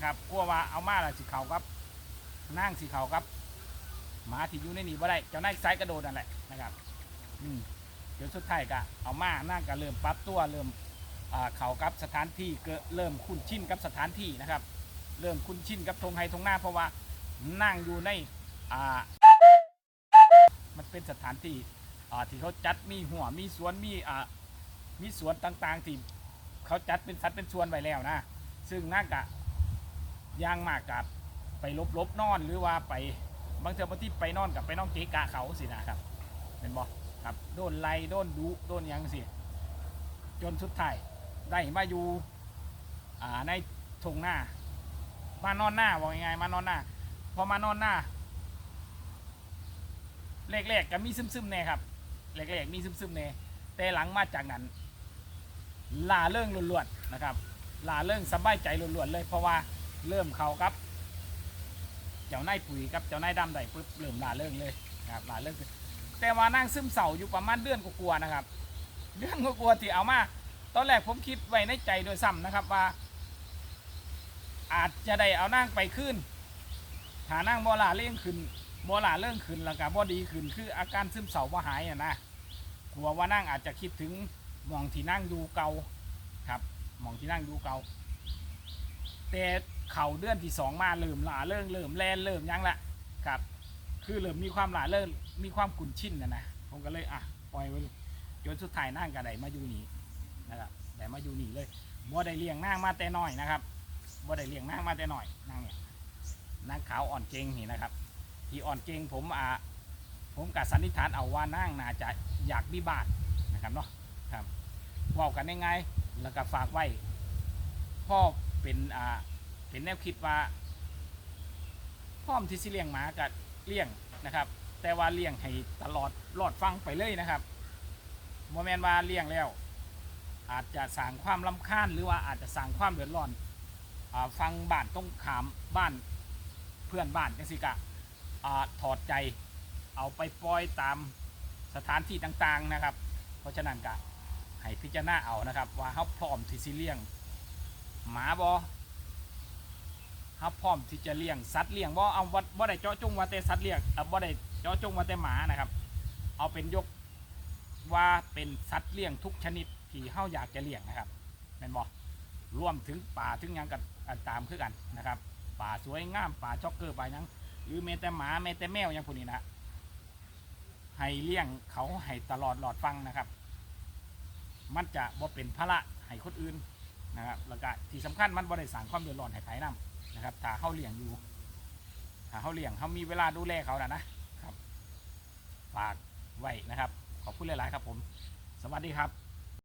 นะครับกลัวว่าเอามาแล้วสิเขาครับนั่งสิเขาครับหมาที่อยู่ในนี่บ่ได้เจ้านายสายกระโดดนั่นแหละนะครับอืมเดี๋ยวสุดท้ายก็เอามานั่งก็เริ่มปรับตัวเริ่มอ่าเขากับสถานที่เริ่มคุ้นชินกับสถานที่นะครับ เริ่มคุ้นชินกับทงไฮทงหน้าเพราะว่านั่งอยู่ในอ่ามันเป็นสถานที่อ่าที่เขาจัดมีหัวมีสวนมีอ่ามีสวนต่างๆที่เขาจัดเป็นสัดเป็นส่วนไว้แล้วนะ ซึ่งน่ากะ ย่างมากกับไปลบลบๆนอนหรือว่าไปบางเทอบางที่ไปนอนกับไปนอนเกะกะเขาสินะครับเป็นบอครับโดนไล่โดนดุโดนยังสิจนสุดท้ายได้มาอยู่อ่าในทงหน้ามานอนหน้าบอกยังไงมานอนหน้าพอมานอนหน้าแรกๆก็มีซึมๆแน่ครับแรกๆมีซึมๆแน่แต่หลังมาจากนั้นลาเรื่องล้วนๆนะครับลาเรื่องสบายใจล้วนๆเลยเพราะว่า เริ่มเขาครับ เจ้านายปุ๋ยกับเจ้านายดำได้ปุ๊บเริ่มลาเรื่องเลยนะครับลาเรื่องแต่ว่านั่งซึมเศร้าอยู่ประมาณเดือนกว่าๆนะครับ เดือนกว่าๆที่เอามาตอนแรกผมคิดไว้ในใจโดยซ้ำนะครับว่า อาจจะได้เอานั่งไปขึ้นหานั่งบอลาเลี้ยงขึ้นบ่หลาเรื่องขึ้นแล้วก็บ่ดีขึ้นคืออาการซึมเศร้าบ่หายอะนะกลัวว่านั่งอาจจะคิดถึงหมองที่นั่งอยู่เก่าครับหมองที่นั่งอยู่เก่าแต่ เข่าเดือนที่สองมาเริ่มหลาเรื่องเริ่มแลนเริ่มยังละครับคือเริ่มมีความหลาเรื่องมีความกุนชินนะนะผมก็เลยอะปล่อยไว้จนสุดท้ายนั่งก็ไดมาอยู่นี่นะครับได้มาอยู่นี่เลยบ่ได้เลี้ยงนั่งมาแต่น้อยนะครับบ่ได้เลี้ยงนั่งมาแต่น้อยนั่งเนี่ยนั่งขาวอ่อนเจงนี่นะครับ ที่อ่อนเก่งผมอ่าผมกับสันนิษฐานเอาว่านั่งน่าจะอยากมีบ้านนะครับเนาะครับเว่ากันยังไงแล้วก็ฝากไว้พ่อเป็นอ่า เป็นแนวคิดว่าพร้อมที่สิเลี้ยงหมากับเลี้ยงนะครับ แต่ว่าเลี้ยงให้ตลอดรอดฟังไปเลยนะครับโมเมนว่าเลี้ยงแล้ว อาจจะสร้างความลำคาญหรือว่าอาจจะสร้างความเดือดร้อนอฟังบ้านต้องขามบ้านเพื่อนบ้านจังสิกะอถอดใจเอาไปปล่อยตามสถานที่ต่างๆนะครับ เพราะฉะนั้นก็ให้พิจารณาเอานะครับ ว่าเขาพร้อมที่จะเลี้ยง หมาบอ เขาพร้อมที่จะเลี้ยงสัตว์เลี้ยงบอเอาบ่บ่าได้เจาะจงว่าแต่สัตว์เลี้ยงเอาบ่าได้เจาะจงว่าแต่หมานะครับ เอาเป็นยกว่าเป็นสัตว์เลี้ยงทุกชนิดที่เขาอยากจะเลี้ยงนะครับแม่นบอรวมถึงป่าถึงยังกันตามคือกันนะครับ ป่าสวยงามป่าช็อกเกอร์ป่ายังหรือแม้แต่หมาแม้แต่แมวย่างพวกนี้นะให้เลี้ยงเขาให้ตลอดหลอดฟังนะครับ มันจะบ่เป็นภาระให้คนอื่นนะครับแล้วก็ที่สำคัญมันบ่ได้สร้างความเดือดร้อนให้ไผนํ นะครับถ้าเขาเลี้ยงอยู่ถ้าเขาเลี้ยงเขามีเวลาดูแลเขานะนะครับฝากไว้นะครับ ขอบคุณหลาย ๆ ครับผม สวัสดีครับ